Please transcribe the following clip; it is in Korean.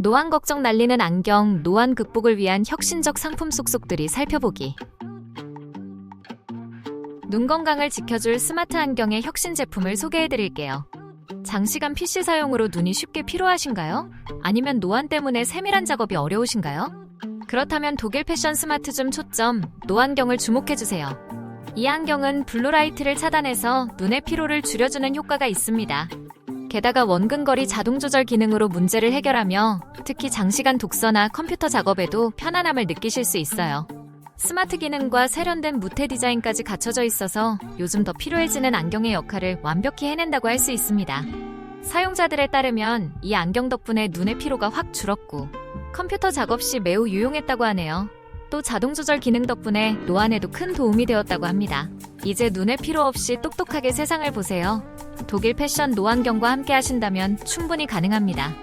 노안 걱정 날리는 안경, 노안 극복을 위한 혁신적 상품 속속들이 살펴보기. 눈 건강을 지켜줄 스마트 안경의 혁신 제품을 소개해 드릴게요. 장시간 PC 사용으로 눈이 쉽게 피로하신가요? 아니면 노안 때문에 세밀한 작업이 어려우신가요? 그렇다면 독일 패션 스마트줌 초점 노안경을 주목해 주세요. 이 안경은 블루라이트를 차단해서 눈의 피로를 줄여주는 효과가 있습니다. 게다가 원근거리 자동 조절 기능으로 문제를 해결하며 특히 장시간 독서나 컴퓨터 작업에도 편안함을 느끼실 수 있어요. 스마트 기능과 세련된 무태 디자인까지 갖춰져 있어서 요즘 더 필요해지는 안경의 역할을 완벽히 해낸다고 할 수 있습니다. 사용자들에 따르면 이 안경 덕분에 눈의 피로가 확 줄었고 컴퓨터 작업 시 매우 유용했다고 하네요. 또 자동 조절 기능 덕분에 노안에도 큰 도움이 되었다고 합니다. 이제 눈의 피로 없이 똑똑하게 세상을 보세요. 독일 패션 노안경과 함께 하신다면 충분히 가능합니다.